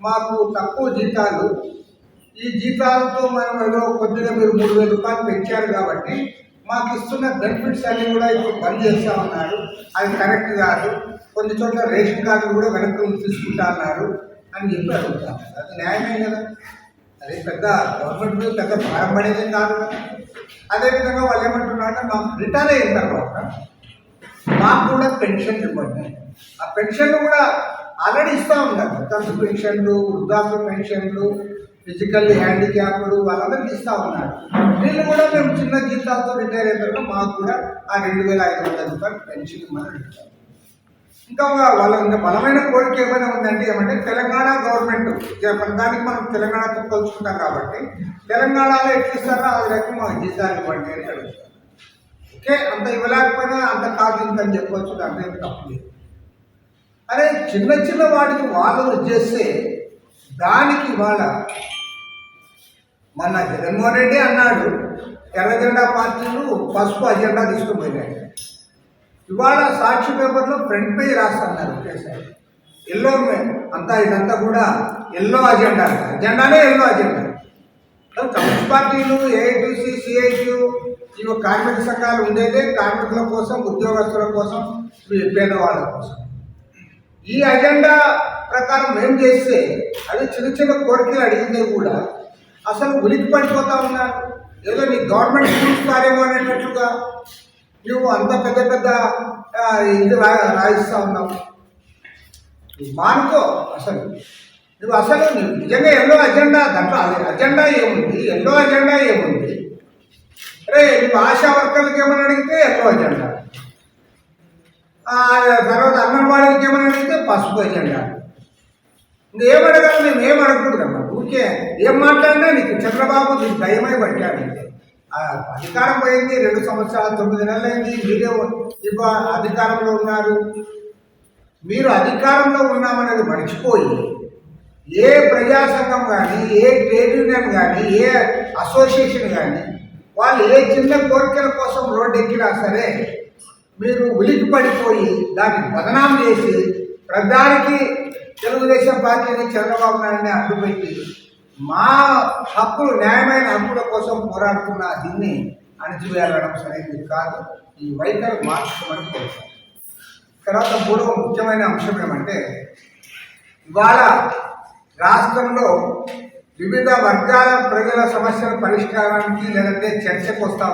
మాకు తక్కువ జీతాలు. ఈ జీతాలతో మనం ఏదో కొద్దిగా మీరు మూడు వేల రూపాయలు పెంచారు కాబట్టి మాకు ఇస్తున్న బెనిఫిట్స్ అన్ని కూడా ఇప్పుడు బంద్ చేస్తూ ఉన్నారు. అది కరెక్ట్ కాదు. కొన్ని చోట్ల రేషన్ కార్డులు కూడా వెనక్కి తీసుకుంటా అన్నారు అని చెప్పి అడుగుతాను అది న్యాయమే కదా. అది పెద్ద గవర్నమెంట్ మీద పెద్ద భారం పడేది కాదు. అదేవిధంగా వాళ్ళు ఏమంటున్నారంటే మాకు రిటైర్ అయిన తర్వాత మాకు కూడా పెన్షన్ ఇవ్వండి. ఆ పెన్షన్లు కూడా ఆల్రెడీ ఇస్తూ ఉన్నారు. తంతు పెన్షన్లు వృద్ధాప్య పెన్షన్లు ఫిజికల్ హ్యాండిక్యాప్డ్ వాళ్ళందరికీ ఇస్తూ ఉన్నారు. వీళ్ళు కూడా మేము చిన్న జీతాలతో రిటైర్ అయిన మాకు కూడా ఆ రెండు వేల ఐదు వందల రూపాయలు పెన్షన్ మనం ఇస్తాం ఇంకా వాళ్ళ ఇంకా బలమైన కోరిక ఏమైనా ఉందంటే ఏమంటే తెలంగాణ గవర్నమెంట్ దానికి మనం తెలంగాణతో పోల్చుకుంటాం కాబట్టి తెలంగాణలో ఎట్లా ఇస్తారో ఆ రకం మాకు జీతాలు ఇవ్వండి అని అడుగుతారు. ఓకే? అంత ఇవ్వలేకపోయినా అంత కాదు ఇంత అని చెప్పవచ్చు దాంట్లో తప్పు లేదు. అరే చిన్న చిన్న వాటికి వాళ్ళు చేస్తే దానికి వాళ్ళ మన జగన్మోహన్ రెడ్డి అన్నాడు ఎర్రజెండా పార్టీలు పసుపు అజెండా తీసుకుపోయినాయి. ఇవాళ సాక్షి పేపర్లో ఫ్రంట్ పేజ్ రాస్తున్నారు ఒకేసారి ఎల్లో అంతా ఇదంతా కూడా ఎల్లో అజెండా అజెండానే ఎల్లో అజెండా. కమ్యూనిస్ట్ పార్టీలు ఏఐటీసీ సిఐటి ఇవి కార్మిక సంఘాలు ఉండేదే కార్మికుల కోసం ఉద్యోగస్తుల కోసం పేదవాళ్ళ కోసం. ఈ అజెండా ప్రకారం మేము చేస్తే అది చిన్న చిన్న కోరికలు అడిగింది కూడా అసలు ఉలికి పడిపోతా ఉన్నారు. ఏదో నీ గవర్నమెంట్ చూస్తారేమో అనేటట్లుగా నువ్వు అంత పెద్ద పెద్ద ఇది రా రాయిస్తా ఉన్నావు. మానుకో అసలు. నువ్వు అసలు నిజంగా ఎల్లో అజెండా దాంట్లో అజెండా ఏముంది? ఎల్లో అజెండా ఏముంది? అరే నువ్వు ఆశా వర్కర్లకు ఏమని అడిగితే ఎల్లో అజెండా. తర్వాత అంగన్వాడీకి ఏమని అడిగితే పసుపు అజెండా. ఇంకా ఏమడగాలి మేము ఏం అడగకూడదమ్మా. ఊరికే ఏం మాట్లాడినా నీకు చంద్రబాబు నీకు దయమై పట్టాడు. అధికారం పోయింది రెండు సంవత్సరాలు తొమ్మిది నెలలు అయింది మీరే ఇప్పుడు అధికారంలో ఉన్నారు. మీరు అధికారంలో ఉన్నామనేది మర్చిపోయి ఏ ప్రజాసంఘం కానీ ఏ ట్రేడ్ యూనియన్ కానీ ఏ అసోసియేషన్ కానీ వాళ్ళు ఏ చిన్న కోరికల కోసం రోడ్డు ఎక్కినా సరే మీరు ఉలికిపడిపోయి దాన్ని బదనాం చేసి ప్రధానికి తెలుగుదేశం పార్టీని చంద్రబాబు నాయుడిని అడ్డుపెట్టి మా హక్కులు న్యాయమైన హక్కుల కోసం పోరాడుతున్న దీన్ని అణిచివేయాలడం సరైనది కాదు. ఈ వైఖరి మార్చుకోమని కోరుతాను తర్వాత మూడవ ముఖ్యమైన అంశం ఏమంటే ఇవాళ రాష్ట్రంలో వివిధ వర్గాల ప్రజల సమస్యల పరిష్కారానికి లేదంటే చర్చకు వస్తా